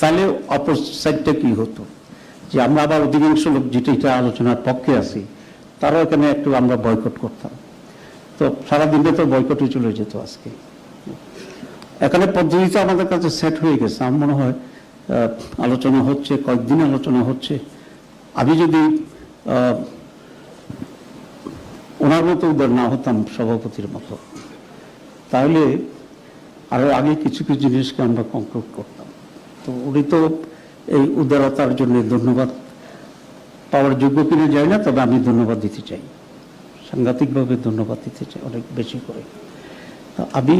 তাহলে অপর সাইডটা কি হতো? যে আমরা আবার অধিকাংশ লোক যেটা আলোচনার পক্ষে আছি, তারাও এখানে একটু আমরা বয়কট করতাম। তো সারাদিনে তো বয়কটে চলে যেত আজকে। এখানে পদ্ধতিতে আমাদের কাছে সেট হয়ে গেছে। আমার মনে হয় আলোচনা হচ্ছে, কয়েকদিন আলোচনা হচ্ছে। আমি যদি ওনার মতো উদার না হতাম সভাপতির মতো, তাহলে আরও আগে কিছু কিছু জিনিসকে আমরা কনক্লুড করতাম। তো উনি তো এই উদারতার জন্য ধন্যবাদ পাওয়ার যোগ্য কিনা যায় না, তবে আমি ধন্যবাদ দিতে চাই। সাংঘাতিকভাবে ধন্যবাদ দিতে চাই, অনেক বেশি করে। তো আমি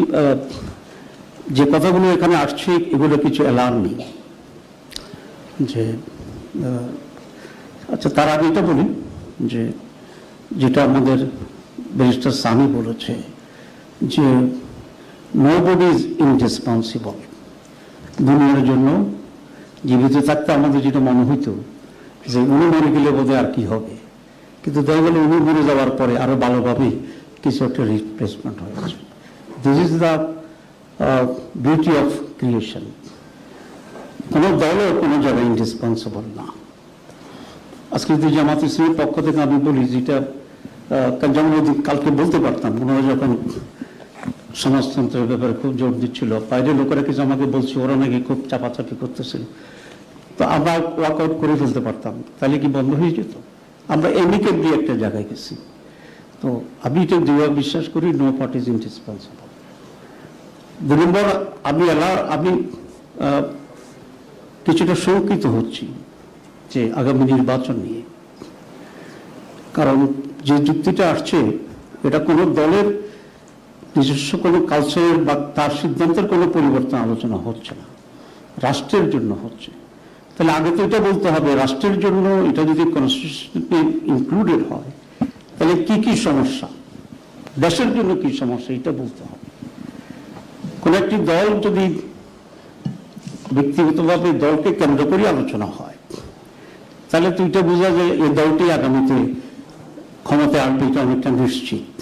যে কথাগুলো এখানে আসছে, এগুলো কিছু অ্যালার্ম নেই। যে আচ্ছা তার আগে এটা বলি যে, যেটা আমাদের ব্যারিস্টার সামি বলেছে যে নো বডি ইজ ইনরেসপন্সিবল দুনিয়ার জন্য জীবিত থাকতে আমাদের যেটা মনে হইতো যে উনি মরে গেলে বোধহয় আর কি হবে। কিন্তু দেখা গেল উনি মরে যাওয়ার পরে আরও ভালোভাবে কিছু একটা রিপ্লেসমেন্ট হয়েছে this is the beauty of creation কোনো দলও কোনো জায়গায় ইনরেসপন্সিবল না। আজকে যদি জামাত ইসলামের পক্ষ থেকে আমি বলি যেটা যেমন কালকে বলতে পারতাম, ওনারা যখন সমাজতন্ত্রের ব্যাপারে খুব জোর দিচ্ছিল। বাইরে লোকেরা কিছু আমাকে বলছে? ওরা নাকি খুব চাপাচাপি করতেছিল তো আমরা ওয়াক আউট করে ফেলতে পারতাম। তাহলে কি বন্ধ হয়ে যেত? আমরা এমনিকে দিয়ে একটা জায়গায় গেছি। তো আমি এটা দৃঢ় বিশ্বাস করি নো পার্টি ইজ ইনডিসপেন্সিবল দুই নম্বর, আমি এলা আমি কিছুটা শঙ্কিত হচ্ছি যে আগামী নির্বাচন নিয়ে। কারণ যে যুক্তিটা আসছে, এটা কোনো দলের নিজস্ব কোনো কালচারের বা তার সিদ্ধান্তের কোনো পরিবর্তন আলোচনা হচ্ছে না। রাষ্ট্রের জন্য হচ্ছে। তাহলে আগে তো এটা বলতে হবে, রাষ্ট্রের জন্য এটা যদি কনস্টিটিউশনে ইনক্লুডেড হয়, তাহলে কি কি সমস্যা? দেশের জন্য কি সমস্যা, এটা বলতে হবে। কোন একটি দল যদি ব্যক্তিগতভাবে দলকে কেন্দ্র করে আলোচনা হয়, তাহলে তো এটা বোঝা যায় এই দলটি আগামীতে ক্ষমতায় আসবে এটা অনেকটা নিশ্চিত।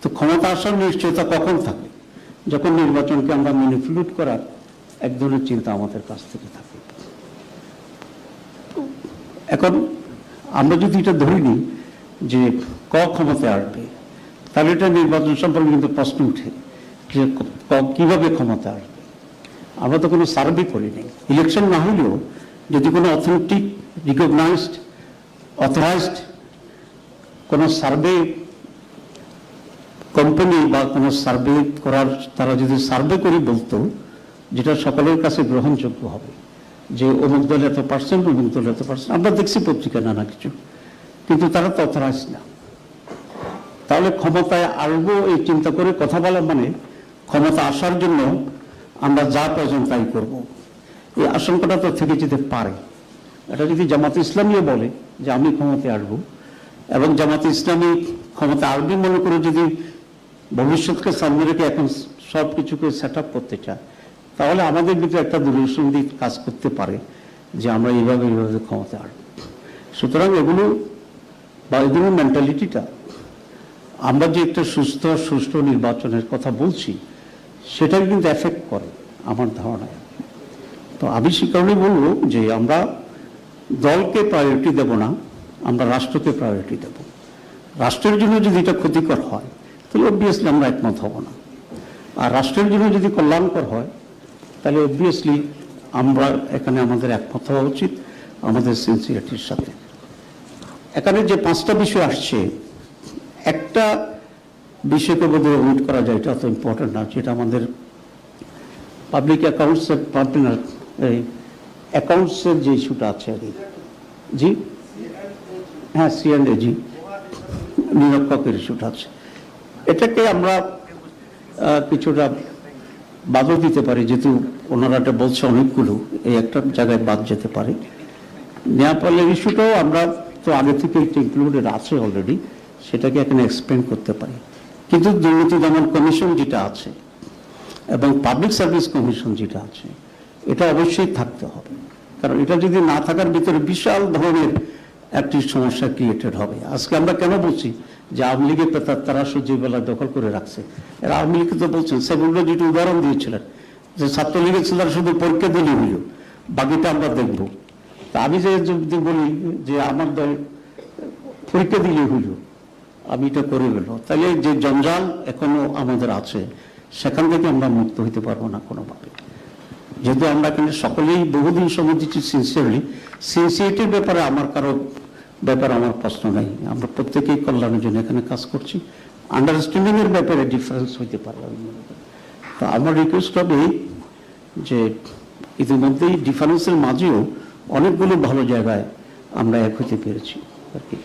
তো ক্ষমতা আসার নিশ্চয়তা কখন থাকে? যখন নির্বাচনকে আমরা ম্যানিপুলেট করার এক ধরনের চিন্তা আমাদের কাছ থেকে থাকে। এখন আমরা যদি এটা ধরি নিই যে ক ক্ষমতায় আসবে, তাহলে এটা নির্বাচন সম্পর্কে কিন্তু প্রশ্ন উঠে যে কীভাবে ক্ষমতা আসবে। আমরা তো কোনো সার্ভে করিনি ইলেকশন না হলেও যদি কোনো অথেন্টিক রিকগনাইজড অথরাইজড কোনো সার্ভে কোম্পানি বা কোনো সার্ভে করার, তারা যদি সার্ভে করে বলতো, যেটা সকলের কাছে গ্রহণযোগ্য হবে। যে অমুক দল এত পার্সেন্ট অমুক দল এত পার্সেন্ট আমরা দেখছি পত্রিকা নানা কিছু, কিন্তু তারা তো অথরাইজ না। তাহলে ক্ষমতায় আসব এই চিন্তা করে কথা বলা মানে ক্ষমতা আসার জন্য আমরা যা প্রয়োজন তাই করব। এই আশঙ্কাটা তো থেকে যেতে পারে। এটা যদি জামাত ইসলামীও বলে যে আমি ক্ষমতায় আসব, এবং জামাত ইসলামী ক্ষমতা আসবে মনে করে যদি ভবিষ্যৎকে সামনে রেখে এখন সব কিছুকে সেট আপ করতে চায়, তাহলে আমাদের ভিতরে একটা দূরসন্ধি কাজ করতে পারে যে আমরা এইভাবে এইভাবে ক্ষমতা আসব। সুতরাং এগুলো বা এগুলো মেন্টালিটিটা আমরা যে একটা সুস্থ, সুষ্ঠু নির্বাচনের কথা বলছি সেটাকে কিন্তু এফেক্ট করে আমার ধারণায়। তো আমি সে কারণে বলব যে আমরা দলকে প্রায়োরিটি দেব না, আমরা রাষ্ট্রকে প্রায়োরিটি দেব। রাষ্ট্রের জন্য যদি এটা ক্ষতিকর হয় তাহলে অবভিয়াসলি আমরা একমত হব না। আর রাষ্ট্রের জন্য যদি কল্যাণকর হয় তাহলে অবভিয়াসলি আমরা এখানে আমাদের একমত হওয়া উচিত আমাদের সিনসিয়ারিটির সাথে। এখানে যে পাঁচটা বিষয় আসছে একটা বিষয়কে বোধহয় ওমিট করা যায় এটা অত ইম্পর্টেন্ট না যেটা আমাদের পাবলিক অ্যাকাউন্টসের পার্টনার এই অ্যাকাউন্টসের যে ইস্যুটা আছে আর কি। জি? হ্যাঁ সিএনএ জি। নিরক্ষকের ইস্যুটা আছে। এটাকে আমরা কিছুটা বাদও দিতে পারি, যেহেতু ওনারা এটা বলছে অনেকগুলো, এই একটা জায়গায় বাদ যেতে পারে। নেপালের ইস্যুটাও আমরা তো আগে থেকে একটা ইনক্লুডেড আছে অলরেডি সেটাকে এখানে এক্সপ্লেন করতে পারি। কিন্তু দুর্নীতি দমন কমিশন যেটা আছে, এবং পাবলিক সার্ভিস কমিশন যেটা আছে, এটা অবশ্যই থাকতে হবে। কারণ এটা যদি না থাকার ভিতরে বিশাল ধরনের একটি সমস্যা ক্রিয়েটেড হবে। আজকে আমরা কেন বলছি? যে আওয়ামী লীগের তারা সূর্যবেলা দখল করে রাখছে। এরা আওয়ামী লীগকে তো বলছেন সেগুলো যেটা উদাহরণ দিয়েছিলেন, যে ছাত্রলীগের ছেলেরা শুধু পরীক্ষা দিলে হইল বাকিটা আমরা দেখব। তা আমি যে যদি বলি যে আমার দল পরীক্ষা দিলে হইল আমি এটা করে গেল তাহলে যে জঞ্জাল এখনও আমাদের আছে, সেখান থেকে আমরা মুক্ত হইতে পারব না কোনোভাবে। যেহেতু আমরা কিন্তু সকলেই বহুদিন সময় দিচ্ছি সিনসিয়ারলি সিনসিয়ারিটির ব্যাপারে আমার কারও ব্যাপারে আমার প্রশ্ন নাই। আমরা প্রত্যেকেই কল্যাণের জন্য এখানে কাজ করছি। আন্ডারস্ট্যান্ডিংয়ের ব্যাপারে ডিফারেন্স হইতে পারে আমি মনে করি। তো আমার রিকোয়েস্ট হবে যে ইতিমধ্যেই ডিফারেন্সের মাঝেও অনেকগুলো ভালো জায়গায় আমরা এক হইতে পেরেছি আর কি।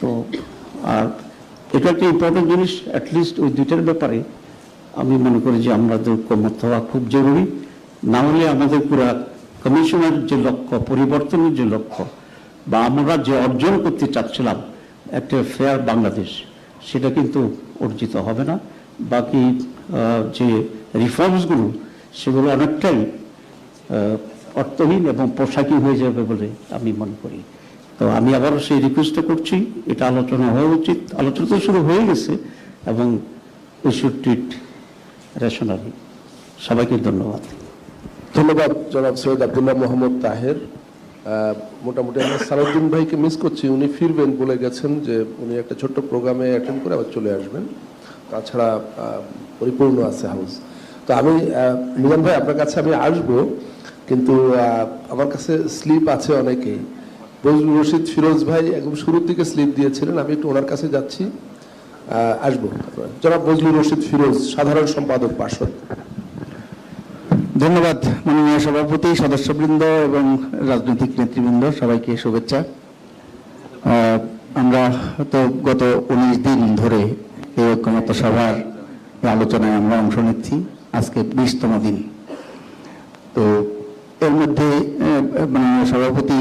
তো, আর এটা একটা ইম্পর্টেন্ট জিনিস অ্যাটলিস্ট ওই দুইটার ব্যাপারে আমি মনে করি যে আমাদের ঐক্যমত হওয়া খুব জরুরি। না হলে আমাদের পুরা কমিশনের যে লক্ষ্য, পরিবর্তনের যে লক্ষ্য বা আমরা যে অর্জন করতে চাচ্ছিলাম, একটা ফেয়ার বাংলাদেশ, সেটা কিন্তু অর্জিত হবে না। বাকি যে রিফর্মসগুলো সেগুলো অনেকটাই অর্থহীন এবং পোশাকি হয়ে যাবে বলে আমি মনে করি। তো আমি আবারও সেই রিকোয়েস্টটা করছি, এটা আলোচনা হওয়া উচিত। আলোচনা তো শুরু হয়ে গেছে এবং সবাইকে ধন্যবাদ। ধন্যবাদ জনাব সৈয়দ আব্দুল্লাহ মোহাম্মদ তাহের। মোটামুটি আমরা সালাউদ্দিন ভাইকে মিস করছি। উনি ফিরবেন বলে গেছেন যে উনি একটা ছোট্ট প্রোগ্রামে অ্যাটেন্ড করে আবার চলে আসবেন। তাছাড়া পরিপূর্ণ আছে হাউস তো আমি মিজান ভাই, আপনার কাছে আমি আসব, কিন্তু আমার কাছে স্লিপ আছে অনেকেই বজলুর রশিদ ফিরোজ ভাই একদম শুরুর দিকে স্লিপ দিয়েছিলেন। আমি একটু ওনার কাছে যাচ্ছি। আসব। জনাব বজলুর রশিদ ফিরোজ, সাধারণ সম্পাদক পার্ষদ ধন্যবাদ মাননীয় সভাপতি, সদস্যবৃন্দ এবং রাজনৈতিক নেতৃবৃন্দ সবাইকে শুভেচ্ছা। আমরা তো গত উনিশ দিন ধরে এই ঐক্যমত সভার আলোচনায় আমরা অংশ নিচ্ছি। আজকে বিশতম দিন। তো এর মধ্যে মাননীয় সভাপতি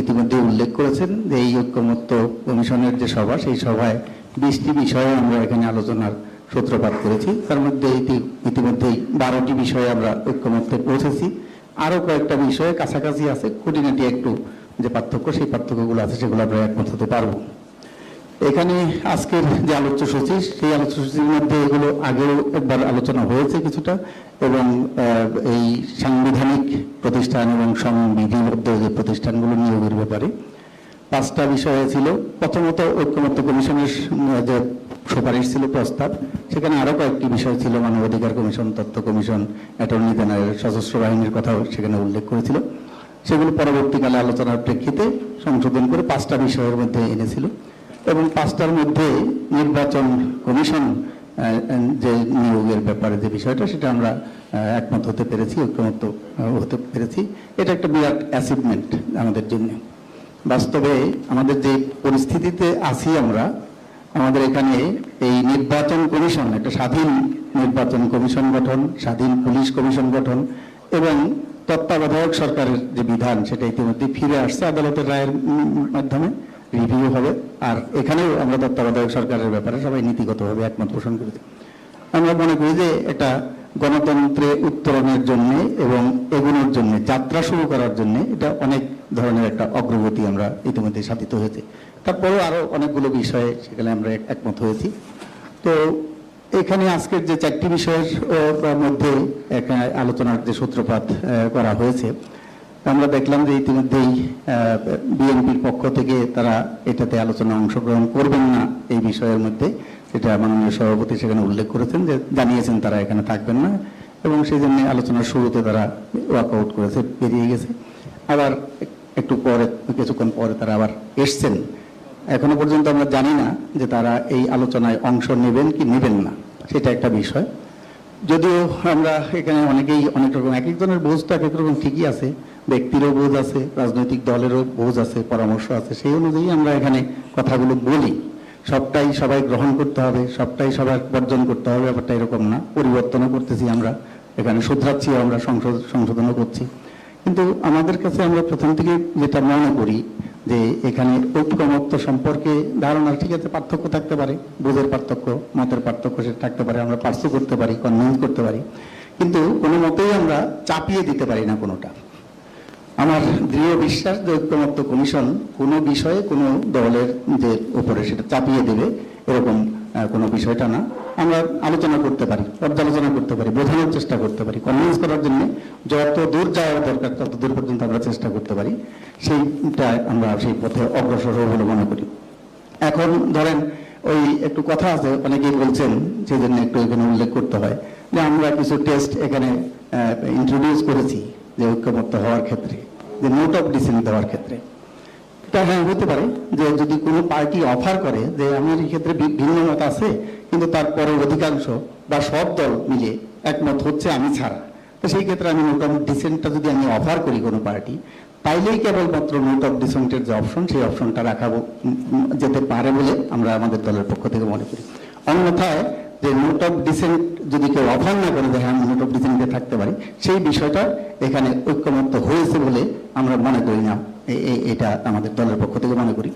ইতিমধ্যে উল্লেখ করেছেন যে এই ঐক্যমত্য কমিশনের যে সভা, সেই সভায় বিশটি বিষয়ে আমরা এখানে আলোচনার সূত্রপাত করেছি। তার মধ্যে ইতিমধ্যেই বারোটি বিষয়ে আমরা ঐক্যমত্যে পৌঁছেছি। আরও কয়েকটা বিষয়ে কাছাকাছি আছে। খুঁটিনাটি একটু যে পার্থক্য, সেই পার্থক্যগুলো আছে, সেগুলো আমরা একমত হতে পারব। এখানে আজকের যে আলোচ্য সূচি সেই আলোচ্য সূচির মধ্যে এগুলো আগেও একবার আলোচনা হয়েছে কিছুটা এবং এই সাংবিধানিক প্রতিষ্ঠান এবং সংবিধিবদ্ধ যে প্রতিষ্ঠানগুলো নিয়োগের ব্যাপারে। পাঁচটা বিষয় ছিল। প্রথমত ঐক্যমত্য কমিশনের যে সুপারিশ ছিল প্রস্তাব। সেখানে আরও কয়েকটি বিষয় ছিল মানবাধিকার কমিশন, তথ্য কমিশন, অ্যাটর্নি জেনারেল, সশস্ত্র বাহিনীর কথাও সেখানে উল্লেখ করেছিল। সেগুলো পরবর্তীকালে আলোচনার প্রেক্ষিতে সংশোধন করে পাঁচটা বিষয়ের মধ্যে এনেছিল এবং পাঁচটার মধ্যে নির্বাচন কমিশন যে নিয়োগের ব্যাপারে যে বিষয়টা, সেটা আমরা একমত হতে পেরেছি ঐক্যমত হতে পেরেছি। এটা একটা বিরাট অ্যাচিভমেন্ট আমাদের জন্য। বাস্তবে আমাদের যে পরিস্থিতিতে আছি আমরা আমাদের এখানে এই নির্বাচন কমিশন, একটা স্বাধীন নির্বাচন কমিশন গঠন, স্বাধীন পুলিশ কমিশন গঠন এবং তত্ত্বাবধায়ক সরকারের যে বিধান, সেটা ইতিমধ্যে ফিরে আসছে আদালতের রায়ের মাধ্যমে রিভিউ হবে। আর এখানেও আমরা তত্ত্বাবধায়ক সরকারের ব্যাপারে সবাই নীতিগতভাবে একমত পোষণ করেছি আমরা মনে করি যে এটা গণতন্ত্রে উত্তরণের জন্য এবং এগুলোর জন্য, যাত্রা শুরু করার জন্য এটা অনেক ধরনের একটা অগ্রগতি আমরা ইতিমধ্যে সাধিত হয়েছে। তারপরেও আরও অনেকগুলো বিষয়ে সেখানে আমরা একমত হয়েছি। তো এখানে আজকের যে চারটি বিষয়ের মধ্যে আলোচনার যে সূত্রপাত করা হয়েছে, আমরা দেখলাম যে ইতিমধ্যেই বিএনপির পক্ষ থেকে তারা এটাতে আলোচনা অংশগ্রহণ করবেন না এই বিষয়ের মধ্যে। সেটা মাননীয় সভাপতি সেখানে উল্লেখ করেছেন যে জানিয়েছেন তারা এখানে থাকবেন না এবং সেই জন্য আলোচনার শুরুতে তারা ওয়ার্কআউট করেছে, বেরিয়ে গেছে। আবার একটু পরে, কিছুক্ষণ পরে তারা আবার এসছেন। এখনও পর্যন্ত আমরা জানি না যে তারা এই আলোচনায় অংশ নেবেন কি নেবেন না, সেটা একটা বিষয়। যদিও আমরা এখানে অনেকেই অনেক রকম এক একজনের বোঝ তো এক এক রকম ঠিকই আছে। ব্যক্তিরও বোঝ আছে, রাজনৈতিক দলেরও বোঝ আছে, পরামর্শ আছে, সেই অনুযায়ী আমরা এখানে কথাগুলো বলি। সবটাই সবাই গ্রহণ করতে হবে, সবটাই সবাই বর্জন করতে হবে, ব্যাপারটা এরকম না। পরিবর্তনও করতেছি আমরা, এখানে শুধরাচ্ছি আমরা, সংশোধ- সংশোধনও করছি। কিন্তু আমাদের কাছে আমরা প্রথম থেকে যেটা মনে করি যে এখানে ঐক্যমত্য সম্পর্কে ধারণা ঠিক আছে পার্থক্য থাকতে পারে, বোধের পার্থক্য, মতের পার্থক্য সেটা থাকতে পারে, আমরা পার্শ্ব করতে পারি কনভিন্স করতে পারি। কিন্তু কোনো মতেই আমরা চাপিয়ে দিতে পারি না কোনোটা। আমার দৃঢ় বিশ্বাস যে ঐক্যমত্য কমিশন কোনো বিষয়ে কোনো দলের যে উপরে সেটা চাপিয়ে দেবে, এরকম কোনো বিষয়টা না। আমরা আলোচনা করতে পারি, পর্যালোচনা করতে পারি, বোঝানোর চেষ্টা করতে পারি কনভিন্স করার জন্য যত দূর যাওয়া দরকার, তত দূর পর্যন্ত আমরা চেষ্টা করতে পারি। সেইটা আমরা সেই পথে অগ্রসর হব বলে মনে করি। এখন ধরেন ওই একটু কথা আছে অনেকেই বলছেন সেই জন্য একটু এখানে উল্লেখ করতে হয় যে আমরা কিছু টেস্ট এখানে ইন্ট্রোডিউস করেছি যে ঐক্যমত্য হওয়ার ক্ষেত্রে, যে নোট অফ ডিসেন্ট দেওয়ার ক্ষেত্রে। এটা হ্যাঁ হতে পারে যে যদি কোনো পার্টি অফার করে যে আমার এই ক্ষেত্রে ভিন্ন মত আছে, কিন্তু তারপরে অধিকাংশ বা সব দল মিলে একমত হচ্ছে আমি ছাড়া। তো সেই ক্ষেত্রে আমি নোট অফ ডিসেন্টটা যদি আমি অফার করি কোনো পার্টি, তাইলেই কেবলমাত্র নোট অফ ডিসেন্টের যে অপশন সেই অপশনটা রাখা যেতে পারে বলে আমরা আমাদের দলের পক্ষ থেকে মনে করি। অন্যথায় যে নোট অফ ডিসেন্ট যদি কেউ অফার না করে দেখে আমি নোট অফ ডিসেন্টে থাকতে পারি, সেই বিষয়টা এখানে ঐক্যমত্য হয়েছে বলে আমরা মনে করি না। এটা আমাদের দলের পক্ষ থেকে মনে করি।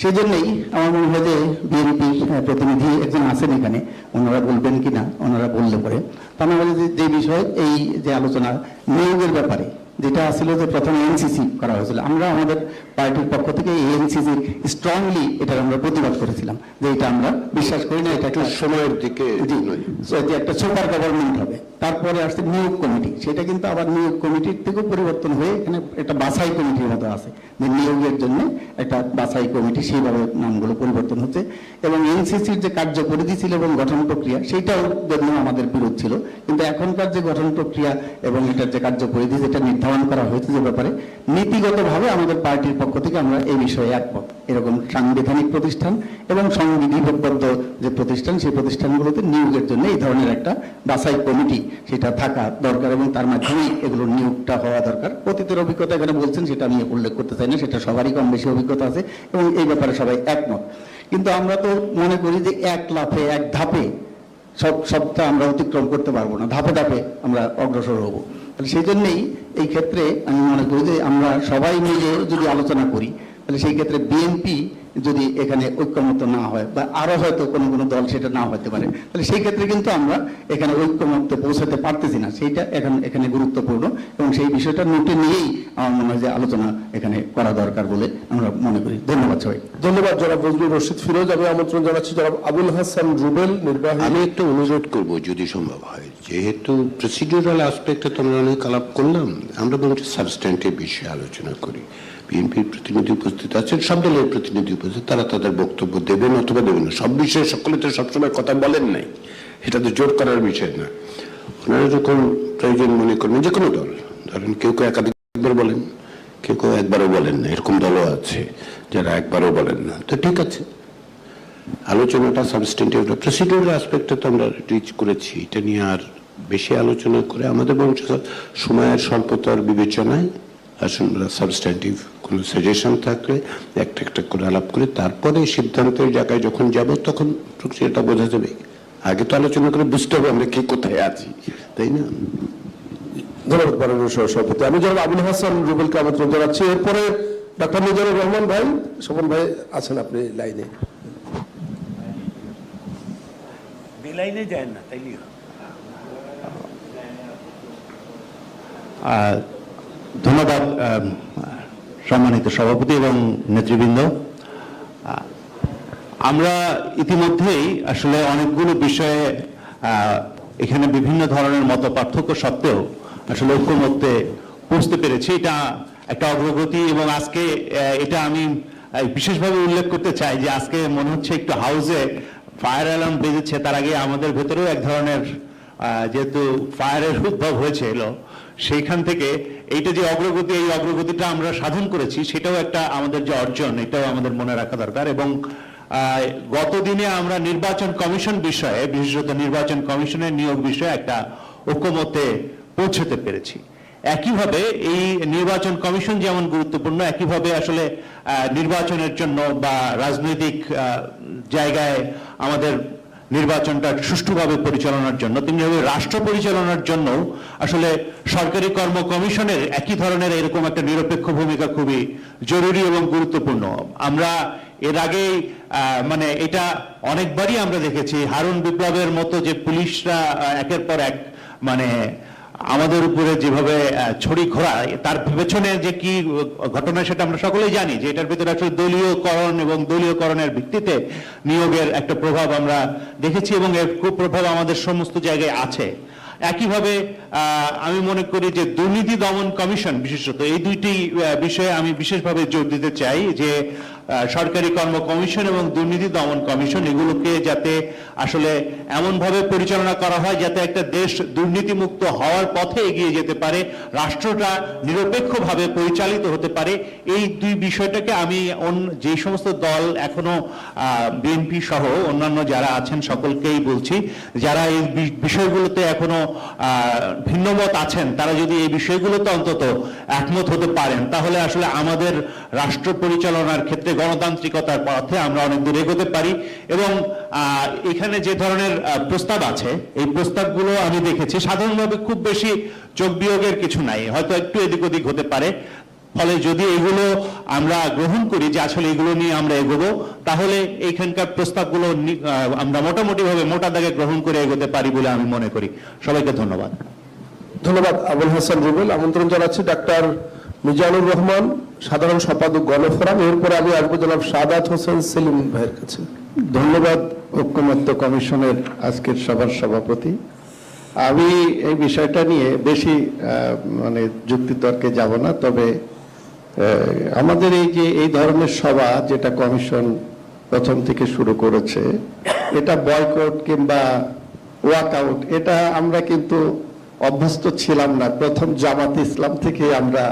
সেই জন্যই আমার মনে হয় যে বিএনপি প্রতিনিধি একজন আছেন এখানে, ওনারা বলবেন কি না ওনারা বললে পরে। তা আমার যে বিষয়, এই যে আলোচনা, নিয়োগের ব্যাপারে যেটা আসলে যে প্রথমে এনসিসি করা হয়েছিল, আমরা আমাদের পার্টির পক্ষ থেকে এই এনসিসি স্ট্রংলি এটার আমরা প্রতিবাদ করেছিলাম যে এটা আমরা বিশ্বাস করি না এটা একটা সময়ের দিকে জি একটা সুপার গভর্নমেন্ট হবে। তারপরে আসছে নিয়োগ কমিটি। সেটা কিন্তু আবার নিয়োগ কমিটির থেকেও পরিবর্তন হয়ে এখানে একটা বাছাই কমিটির মতো আছে যে নিয়োগের জন্য একটা বাছাই কমিটি সেইভাবে নামগুলো পরিবর্তন হচ্ছে এবং এনসিসির যে কার্যপরিধি ছিল এবং গঠন প্রক্রিয়া সেইটাও জন্য আমাদের বিরোধ ছিল। কিন্তু এখনকার যে গঠন প্রক্রিয়া এবং এটার যে কার্য কার্যপরিধি যেটা নির্ধারণ করা হয়েছে যে ব্যাপারে নীতিগতভাবে আমাদের পার্টির পক্ষ থেকে আমরা এই বিষয়ে একমত। এরকম সাংবিধানিক প্রতিষ্ঠান এবং সংবিধিবদ্ধ যে প্রতিষ্ঠান, সেই প্রতিষ্ঠানগুলোতে নিয়োগের জন্য এই ধরনের একটা বাছাই কমিটি সেটা থাকা দরকার এবং তার মাধ্যমেই এগুলোর নিয়োগটা হওয়া দরকার। অতীতের অভিজ্ঞতা এখানে বলছেন, সেটা আমি উল্লেখ করতে চাই না, সেটা সবারই কম বেশি অভিজ্ঞতা আছে এবং এই ব্যাপারে সবাই একমত। কিন্তু আমরা তো মনে করি যে এক লাফে, এক ধাপে সব সবটা আমরা অতিক্রম করতে পারব না, ধাপে ধাপে আমরা অগ্রসর হব। সেই জন্যই এই ক্ষেত্রে আমি মনে করি যে আমরা সবাই মিলে যদি আলোচনা করি তাহলে সেই ক্ষেত্রে বিএনপি যদি এখানে ঐক্যমত না হয় বা আরও হয়তো কোনো কোনো দল সেটা না হতে পারে তাহলে সেই ক্ষেত্রে কিন্তু আমরা এখানে ঐক্যমত পৌঁছাতে পারতেছি না। সেইটা এখন এখানে গুরুত্বপূর্ণ এবং সেই বিষয়টা নোটে নিয়েই আমার মনে হয় যে আলোচনা এখানে করা দরকার বলে আমরা মনে করি। ধন্যবাদ সবাই ধন্যবাদ জনাব নজরুল রশিদ ফিরোজ। আমি আমন্ত্রণ জানাচ্ছি জনাব আবুল হাসান রুবেল নির্বাহী আমি একটু অনুরোধ করব যদি সম্ভব হয়। যেহেতু প্রসিডিউরাল অ্যাসপেক্টে তো আমরা অনেক আলাপ করলাম আমরা বরঞ্চ সাবস্ট্যান্টিভ বিষয়ে আলোচনা করি। বিএনপির প্রতিনিধি উপস্থিত আছেন, সব দলের প্রতিনিধি উপস্থিত, তারা তাদের বক্তব্য দেবেন অথবা দেবেন না। সব বিষয়ে সকলে তো সবসময় কথা বলেন নাই। এটা তো জোর করার বিষয় না। ওনারা যখন প্রয়োজন মনে করবেন, যে কোনো দল, ধরেন কেউ কেউ একাধিকবার বলেন, কেউ কেউ একবারও বলেন না, এরকম দলও আছে যারা একবারও বলেন না। তো ঠিক আছে। আলোচনাটা সাবস্টেন্টিভ প্রসিডিউরাল অ্যাসপেক্টে তো আমরা রিচ করেছি। এটা নিয়ে আর বেশি আলোচনা করে আমাদের বরঞ্চ সময়ের স্বল্পতার বিবেচনায় আসুন সাবস্ট্যান্টিভ কোনো সাজেশন থাকলে একটা একটা করে আলাপ করে তারপরে সিদ্ধান্তের জায়গায় যখন যাব তখন প্রক্রিয়াটা বোঝা যাবে। আগে তো আলোচনা করে বুঝতে হবে আমরা কে কোথায় আছি তাই না? ধন্যবাদ মাননীয় সভাপতি। আমি জনাব আবুল হাসান রুবেলকে আমন্ত্রণ জানাচ্ছি। এরপরে ডাক্তার মিজানুর রহমান ভাই স্বপন ভাই আছেন আপনি লাইনে। বেলাইনে যায় না আহ, ধন্যবাদ সম্মানিত সভাপতি এবং নেতৃবৃন্দ। আমরা ইতিমধ্যেই আসলে অনেকগুলো বিষয়ে এখানে বিভিন্ন ধরনের মত পার্থক্য সত্ত্বেও আসলে ঐক্যমত্যে পৌঁছতে পেরেছি। এটা একটা অগ্রগতি এবং আজকে এটা আমি বিশেষভাবে উল্লেখ করতে চাই যে আজকে মনে হচ্ছে একটু হাউসে ফায়ার অ্যালার্ম বেজেছে। তার আগে আমাদের ভেতরেও এক ধরনের যেহেতু ফায়ারের উদ্ভব হয়েছিল, সেইখান থেকে এইটা যে অগ্রগতি, এই অগ্রগতিটা আমরা সাধন করেছি, সেটাও একটা আমাদের যে অর্জন, এটাও আমাদের মনে রাখা দরকার। এবং গতদিনে আমরা নির্বাচন কমিশন বিষয়ে, বিশেষত নির্বাচন কমিশনের নিয়োগ বিষয়ে একটা ঐক্যমতে পৌঁছতে পেরেছি। একইভাবে এই নির্বাচন কমিশন যেমন গুরুত্বপূর্ণ, একইভাবে আসলে নির্বাচনের জন্য বা রাজনৈতিক জায়গায় আমাদের নির্বাচনটা সুষ্ঠুভাবে পরিচালনার জন্য তেমনিভাবে রাষ্ট্র পরিচালনার জন্য আসলে সরকারি কর্ম কমিশনের একই ধরনের এরকম একটা নিরপেক্ষ ভূমিকা খুবই জরুরি এবং গুরুত্বপূর্ণ। আমরা এর আগেই আহ, মানে এটা অনেকবারই আমরা দেখেছি হারুন বিপ্লবের মতো যে পুলিশরা একের পর এক মানে আমাদের উপরে যেভাবে ছড়ি ঘোরায়, তার পেছনে যে কি ঘটনা সেটা আমরা সকলেই জানি যে এটার ভিতরে আসলে দলীয়করণ এবং দলীয়করণের ভিত্তিতে নিয়োগের একটা প্রভাব আমরা দেখেছি এবং এর কুপ্রভাব আমাদের সমস্ত জায়গায় আছে। একইভাবে আমি মনে করি যে দুর্নীতি দমন কমিশন বিশেষত, এই দুইটি বিষয়ে আমি বিশেষভাবে জোর দিতে চাই যে সরকারি কর্ম কমিশন এবং দুর্নীতি দমন কমিশন, এগুলোকে যাতে আসলে এমনভাবে পরিচালনা করা হয় যাতে একটা দেশ দুর্নীতিমুক্ত হওয়ার পথে এগিয়ে যেতে পারে, রাষ্ট্রটা নিরপেক্ষভাবে পরিচালিত হতে পারে, এই দুই বিষয়টাকে আমি যে সমস্ত দল এখনও বিএনপি সহ অন্যান্য যারা আছেন সকলকেই বলছি, যারা এই বিষয়গুলোতে এখনও ভিন্নমত আছেন, তারা যদি এই বিষয়গুলোতে অন্তত একমত হতে পারেন, তাহলে আসলে আমাদের রাষ্ট্র পরিচালনার ক্ষেত্রে গণতান্ত্রিকতার পথে আমরা অনেক দূর এগোতে পারি এবং এখানে যে ধরনের প্রস্তাব আছে, এই প্রস্তাবগুলো আমি দেখেছি। সাধারণভাবে খুব বেশি যোগ বিয়োগের কিছু নাই, হয়তো একটু এদিক ওদিক হতে পারে। ফলে যদি এগুলো আমরা গ্রহণ করি যে আসলে এগুলো নিয়ে আমরা এগোবো, তাহলে এইখানকার প্রস্তাবগুলো আমরা মোটামুটি ভাবে মোটা দাগে গ্রহণ করে এগোতে পারি বলে আমি মনে করি। সবাইকে ধন্যবাদ। ধন্যবাদ। আবুল হাসান রুবেল, আমন্ত্রণ জানাচ্ছি ডাক্তার মিজানুর রহমান, সাধারণ সম্পাদক গণফোরাম। এরপরে আমি আসব জনাব সাদাত হোসেন সেলিম ভাইয়ের কাছে। ধন্যবাদ ঐক্যমত্য কমিশনের আজকের সভার সভাপতি। আমি এই বিষয়টা নিয়ে বেশি মানে যুক্তিতর্কে যাব না, তবে আমাদের এই যে এই ধরনের সভা যেটা কমিশন প্রথম থেকে শুরু করেছে, এটা বয়কট কিংবা ওয়াকআউট, এটা আমরা কিন্তু অভ্যস্ত ছিলাম না। প্রথম জামাত ইসলাম থেকে আমরা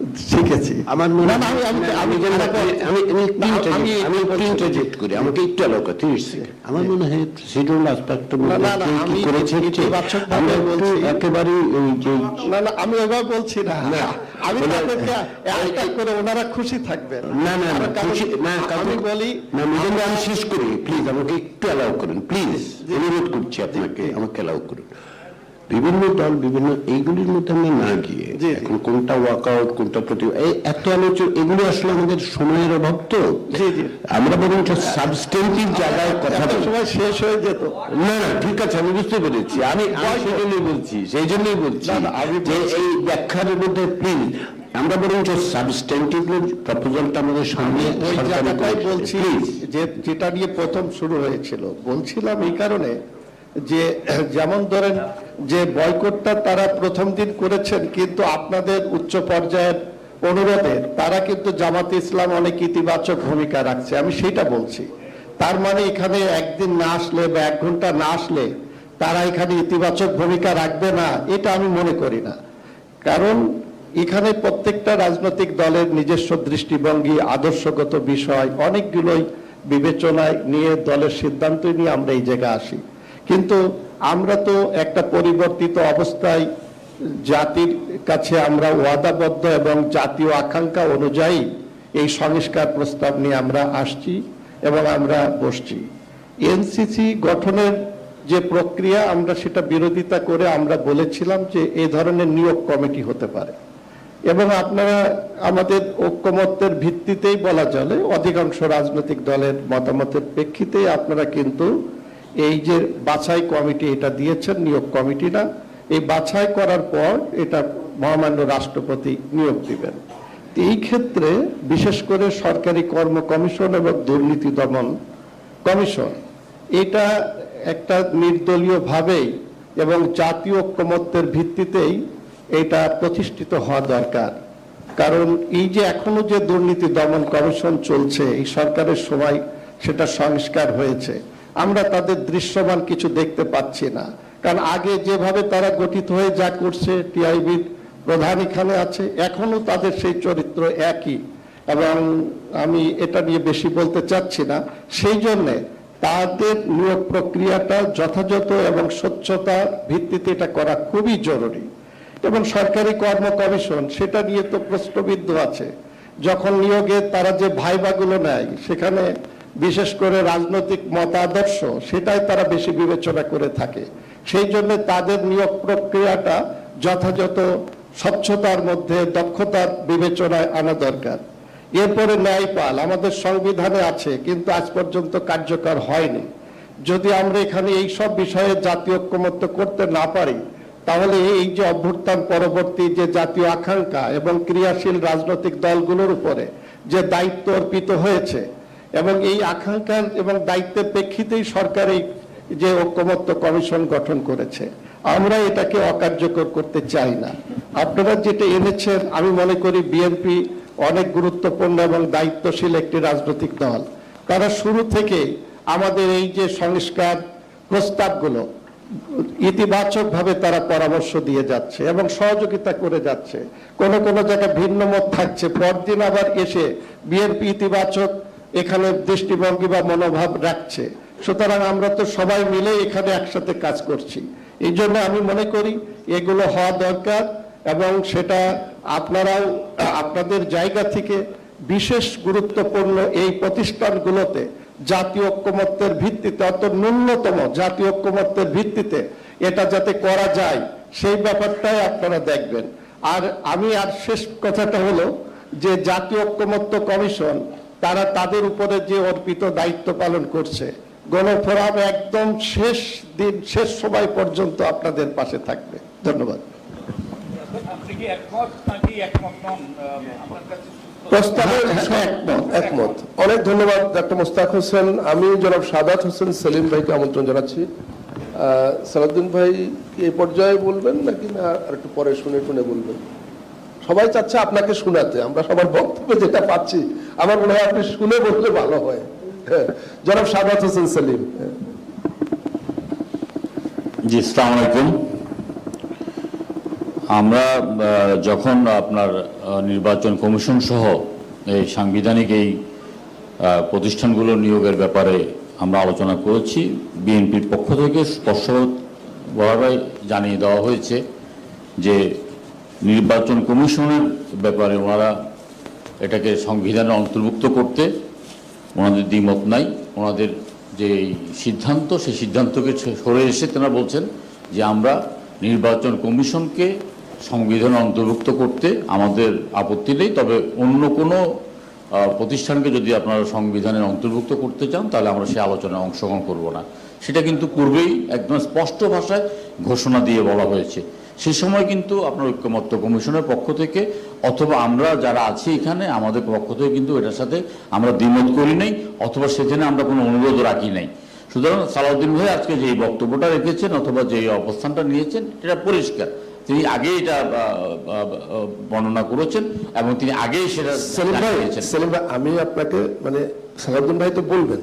শিখেছি। আমার মনে আমি- আমি- আমি- আমি আমি করি। আমাকে একটু করতে আমার মনে হয় আমি করেছে বলছি। একেবারে ওই যে না না আমি বলছি না। আমি তাদেরকে করে ওনারা খুশি থাকবেন। না না না খুশি- না আমি বলি না আমি শেষ করি। প্লিজ আমাকে একটু অ্যালাউ করুন। প্লিজ অনুরোধ করছি আপনাকে আমাকে অ্যালাউ করুন। বিভিন্ন দল বিভিন্ন এইগুলির মধ্যে আমরা না গিয়ে। এখন কোনটা ওয়াকআউট কোনটা প্রতি এই এত আলোচনা এগুলো আসলে আমাদের সময়ের অভাব তো। আমরা বরঞ্চ সাবস্টেন্টিভ জায়গায় কথা সময় শেষ হয়ে যেত। না না ঠিক আছে আমি বুঝতে পেরেছি। আমি সেই জন্যই বলছি সেই জন্যই বলছি যে এই ব্যাখ্যার মধ্যে প্লিজ আমরা বরঞ্চ সাবস্টেন্টিভ প্রপোজালটা আমাদের সামনে। বলছি যে যেটা নিয়ে প্রথম শুরু হয়েছিল বলছিলাম এই কারণে যে, যেমন ধরেন যে বয়কটটা তারা প্রথম দিন করেছেন, কিন্তু আপনাদের উচ্চ পর্যায়ের অনুরোধে তারা কিন্তু জামাতে ইসলাম অনেক ইতিবাচক ভূমিকা রাখছে। আমি সেটা বলছি। তার মানে এখানে একদিন না আসলে বা এক ঘণ্টা না আসলে তারা এখানে ইতিবাচক ভূমিকা রাখবে না, এটা আমি মনে করি না। কারণ এখানে প্রত্যেকটা রাজনৈতিক দলের নিজস্ব দৃষ্টিভঙ্গি, আদর্শগত বিষয়, অনেকগুলোই বিবেচনায় নিয়ে দলের সিদ্ধান্ত নিয়ে আমরা এই জায়গায় আসি। কিন্তু আমরা তো একটা পরিবর্তিত অবস্থায় জাতির কাছে আমরা ওয়াদাবদ্ধ এবং জাতীয় আকাঙ্ক্ষা অনুযায়ী এই সংস্কার প্রস্তাব নিয়ে আমরা আসছি এবং আমরা বসছি। এনসিসি গঠনের যে প্রক্রিয়া, আমরা সেটা বিরোধিতা করে আমরা বলেছিলাম যে এই ধরনের নিয়োগ কমিটি হতে পারে। এবং আপনারা আমাদের ঐক্যমত্যের ভিত্তিতেই বলা চলে, অধিকাংশ রাজনৈতিক দলের মতামতের প্রেক্ষিতেই আপনারা কিন্তু এই যে বাছাই কমিটি এটা দিয়েছেন, নিয়োগ কমিটি না, এই বাছাই করার পর এটা মহামান্য রাষ্ট্রপতি নিয়োগ দিবেন। এই ক্ষেত্রে বিশেষ করে সরকারি কর্ম কমিশন এবং দুর্নীতি দমন কমিশন, এটা একটা নির্দলীয় ভাবেই এবং জাতীয় ঐক্যমত্যের ভিত্তিতেই এটা প্রতিষ্ঠিত হওয়া দরকার। কারণ এই যে এখনও যে দুর্নীতি দমন কমিশন চলছে, এই সরকারের সময় সেটা সংস্কার হয়েছে। আমরা তাদের দৃশ্যমান কিছু দেখতে পাচ্ছি না। কারণ আগে যেভাবে তারা গঠিত হয়ে যা করছে টিআইবির প্রধান এখানে আছে এখনও তাদের সেই চরিত্র একই। এবং আমি এটা নিয়ে বেশি বলতে চাচ্ছি না। সেই জন্যে তাদের নিয়োগ প্রক্রিয়াটা যথাযথ এবং স্বচ্ছতার ভিত্তিতে এটা করা খুবই জরুরি। এবং সরকারি কর্ম কমিশন, সেটা নিয়ে তো প্রশ্নবিদ্ধ আছে। যখন নিয়োগে তারা যে ভাইবাগুলো নেয়, সেখানে বিশেষ করে রাজনৈতিক মতাদর্শ, সেটাই তারা বেশি বিবেচনা করে থাকে। সেই জন্য তাদের নিয়োগ প্রক্রিয়াটা যথাযথ স্বচ্ছতার মধ্যে, দক্ষতার বিবেচনায় আনা দরকার। এরপরে ন্যায়পাল, আমাদের সংবিধানে আছে, কিন্তু আজ পর্যন্ত কার্যকর হয়নি। যদি আমরা এখানে এই সব বিষয়ে জাতীয় ঐক্যমত্য করতে না পারি, তাহলে এই যে অভ্যুত্থান পরবর্তী যে জাতীয় আকাঙ্ক্ষা এবং ক্রিয়াশীল রাজনৈতিক দলগুলোর উপরে যে দায়িত্ব অর্পিত হয়েছে এবং এই আকাঙ্ক্ষার এবং দায়িত্বের প্রেক্ষিতেই সরকার এই যে ঐক্যমত্য কমিশন গঠন করেছে। আমরা এটাকে অকার্যকর করতে চাই না। আপনারা যেটা এনেছেন, আমি মনে করি বিএনপি অনেক গুরুত্বপূর্ণ এবং দায়িত্বশীল একটি রাজনৈতিক দল। তারা শুরু থেকে আমাদের এই যে সংস্কার প্রস্তাবগুলো ইতিবাচকভাবে তারা পরামর্শ দিয়ে যাচ্ছে এবং সহযোগিতা করে যাচ্ছে। কোন কোন জায়গায় ভিন্ন মত থাকছে। পরদিন আবার এসে বিএনপি ইতিবাচক এখানে দৃষ্টিভঙ্গি বা মনোভাব রাখছে। সুতরাং আমরা তো সবাই মিলে এখানে একসাথে কাজ করছি। এই জন্য আমি মনে করি এগুলো হওয়া দরকার এবং সেটা আপনারাও, আপনাদের জায়গা থেকে বিশেষ গুরুত্বপূর্ণ এই প্রতিষ্ঠানগুলোতে জাতীয় ঐক্যমত্যের ভিত্তিতে অত ন্যূনতম জাতীয় ঐক্যমত্যের ভিত্তিতে এটা যাতে করা যায়, সেই ব্যাপারটাই আপনারা দেখবেন। আর আমি আর শেষ কথাটা হলো যে জাতীয় ঐক্যমত্য কমিশন তারা তাদের উপরে যে অর্পিত দায়িত্ব পালন করছে। গণফোরাম একদম শেষ দিন শেষ সময় পর্যন্ত আপনাদের পাশে থাকবে। ধন্যবাদ। একমত নাকি একমত নন? আহ, আপনার কাছে প্রস্তাবের একমত একমত। অনেক ধন্যবাদ ডক্টর মোস্তাক হোসেন। আমি জনাব সাদাত হোসেন সেলিম ভাইকে আমন্ত্রণ জানাচ্ছি। আহ, সালাউদ্দিন ভাই কি এই পর্যায়ে বলবেন নাকি না? আর একটু পরে শুনে শুনে বলবেন। সবাই চাচ্ছে আপনাকে শোনাতে, আমরা সবার বক্তব্য যেটা পাচ্ছি, আমার মনে হয় আপনি শুনে বললে ভালো হয় হ্যাঁ জনাব সাদাত হোসেন সেলিম। জি, আসসালামু আমরা যখন আপনার নির্বাচন কমিশন সহ এই সাংবিধানিক এই প্রতিষ্ঠানগুলো নিয়োগের ব্যাপারে আমরা আলোচনা করেছি, বিএনপির পক্ষ থেকে স্পষ্টভাবে জানিয়ে দেওয়া হয়েছে যে নির্বাচন কমিশনের ব্যাপারে ওনারা এটাকে সংবিধানে অন্তর্ভুক্ত করতে ওনাদের দ্বিমত নাই। ওনাদের যে সিদ্ধান্ত, সেই সিদ্ধান্তকে সরে এসে তারা বলছেন যে আমরা নির্বাচন কমিশনকে সংবিধানে অন্তর্ভুক্ত করতে আমাদের আপত্তি নেই। তবে অন্য কোনো প্রতিষ্ঠানকে যদি আপনারা সংবিধানের অন্তর্ভুক্ত করতে চান, তাহলে আমরা সেই আলোচনায় অংশগ্রহণ করব না। সেটা কিন্তু পূর্বেই একদম স্পষ্ট ভাষায় ঘোষণা দিয়ে বলা হয়েছে। সেই সময় কিন্তু আপনার ঐক্যমত্য কমিশনের পক্ষ থেকে অথবা আমরা যারা আছি এখানে আমাদের পক্ষ থেকে কিন্তু এটার সাথে আমরা দ্বিমত করি নাই অথবা সেখানে আমরা কোনো অনুরোধ রাখি নাই। সুতরাং সালাউদ্দিন ভাই আজকে যে বক্তব্যটা রেখেছেন অথবা যে অবস্থানটা নিয়েছেন এটা পরিষ্কার। তিনি আগে এটা বর্ণনা করেছেন এবং তিনি আগেই সেটা সেলিম ভাই আমি আপনাকে মানে সালাউদ্দিন ভাই তো বলবেন